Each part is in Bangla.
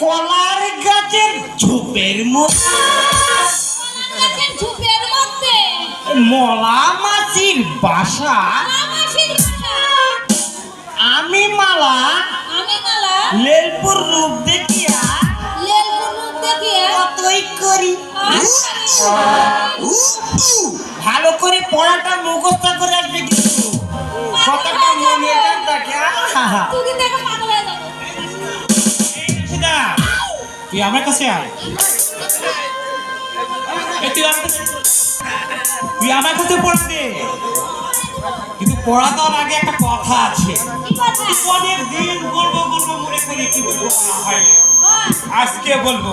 কলার গাছের ঝোপের মধ্যে। মলা মাছির বাসা। আমি মালা। লেলপুর রূপ দেখিয়া লেল কুলুক দেখিয়ে কতই করি। ভালো করে পড়াটা মুখস্থ করে আসবে কিন্তু। কথাটা মনে থাকে তুই আমার কাছে আয়। তুই আমার কাছে- তুই আমার কাছে পড়া কিন্তু পড়া দেওয়ার আগে একটা কথা আছে। অনেক দিন বলব বলব মনে করি কিন্তু বলা হয় আজকে বলব।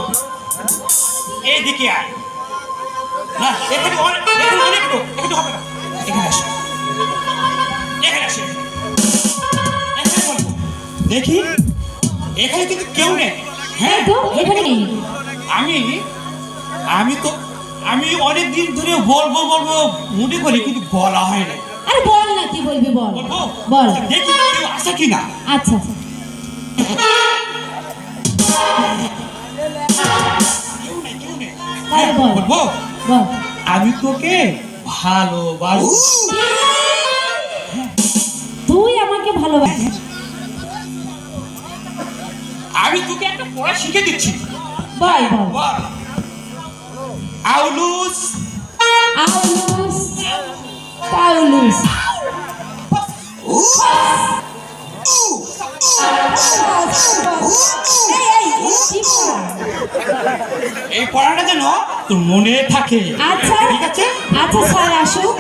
এইদিকে আয়। না এখানে অনেক এখানে অনেক লোক এখানে হবে না। এখানে আসো। এখানে আসো। এখানে বলব। দেখি এখানে কিন্তু কেউ নেই। হ্যাঁ তো এখানে নেই আমি আমি তো আমি অনেক দিন ধরে বলব বলব মনে করি কিন্তু বলা হয় না। আরে বল না কি বলবি বল? বল। দেখি কেউ আসে কিনা। আচ্ছা তাহলে বলব? আমি তোকে ভালোবাসি। তুই আমাকে ভালোবাসিস। আমি তোকে একটা পড়া শিখে দিচ্ছি। বল বল। আউলুস। আউলুস। পাউলুস। এই, এই, এই পড়াটা যেন তোর মনে থাকে। আচ্ছা ঠিক আছে? আচ্ছা স্যার আসুক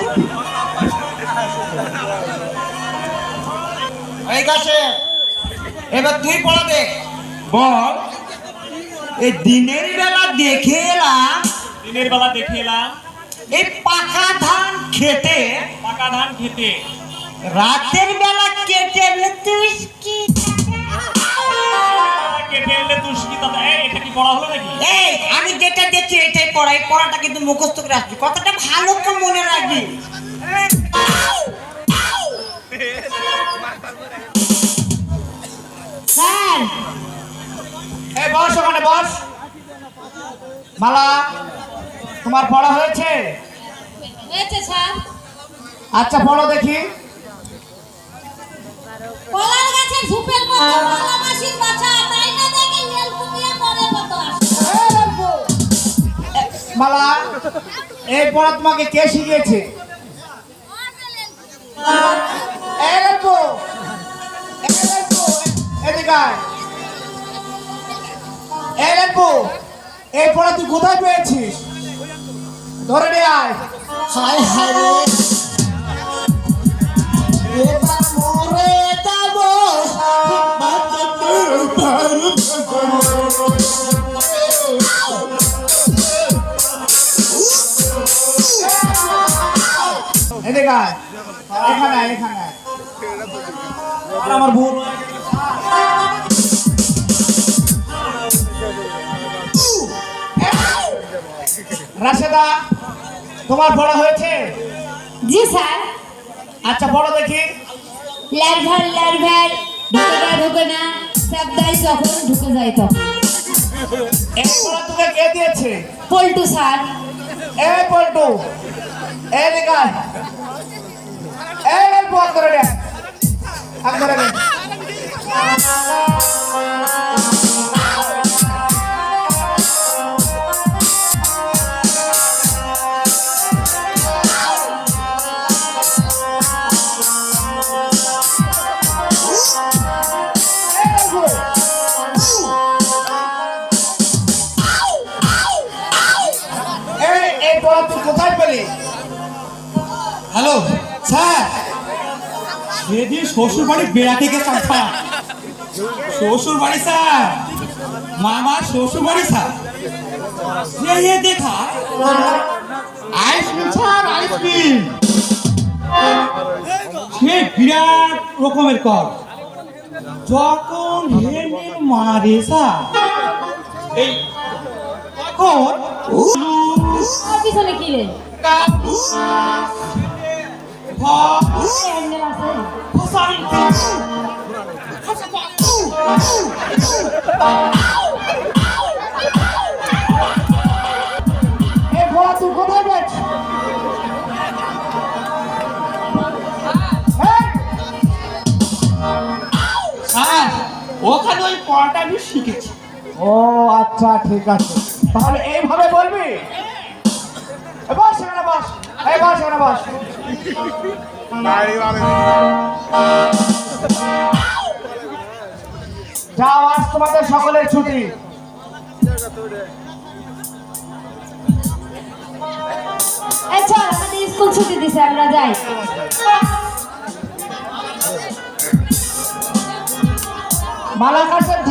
এই গাছে এবার তুই পড়া দে বল। এই দিনের বেলা দেখে এলাম দিনের বেলা দেখে এলাম এই পাকা ধান খেতে পাকা ধান খেতে। রাতের বেলা কেটে তুই কি কেটে এলে দুষ্কি এই, এটা কি পড়া হলো নাকি? আমি যেটা দেখছি এটাই পড়াই পড়াটা কিন্তু মুখস্থ করে আসবি কথাটা ভালো মনে রাখবি। বস ওখানে বস। মালা তোমার পড়া হয়েছে? আচ্ছা পড়ো দেখি। কলার ঝুপের কলা মাসির তাই না মালা এই পড়া তোমাকে কে শিখিয়েছে? এই এই পড়া তুই কোথায় পেয়েছিস? ধরে নিয়ে আয়। হায় হায় রে। এবার মরে যাব। এদিকে এখানে এখানে। আমার ভুল রাশেদা তোমার পড়া হয়েছে? জি স্যার। আচ্ছা পড়ো দেখি। ল্যারভার ল্যারভার ঢুকে যায় ঢুকে না সব দেয় যখন ঢুকে যায় তখন। এই পড়া তোকে কে দিয়েছে? পল্টু স্যার। এ পল্টু দিকে আয়। এই গল্প করে দে ধরে পড়া তুই কোথায় পেলি? Hello sir. সেদিন শ্বশুর বাড়ি বেড়াতে গেছিলাম স্যার। শ্বশুর বাড়ি স্যার। শ্বশুর বাড়ি স্যার। এ এ দেখা। Ice cream sir ice cream সে বিরাট রকমের কর যখন হেনে মারে স্যার এই তখন আর পিছনে কি রে? হ্যাঁ। ওখানে ওই পড়াটা আমি শিখেছি। ও আচ্ছা ঠিক আছে। তাহলে এইভাবে বলবি? বস এখানে বস। এই বস এখানে বস। যাও আজ তোমাদের সকলের ছুটি। এই আমাদের স্কুল ছুটি দিছে আমরা যাই। মালাকাশের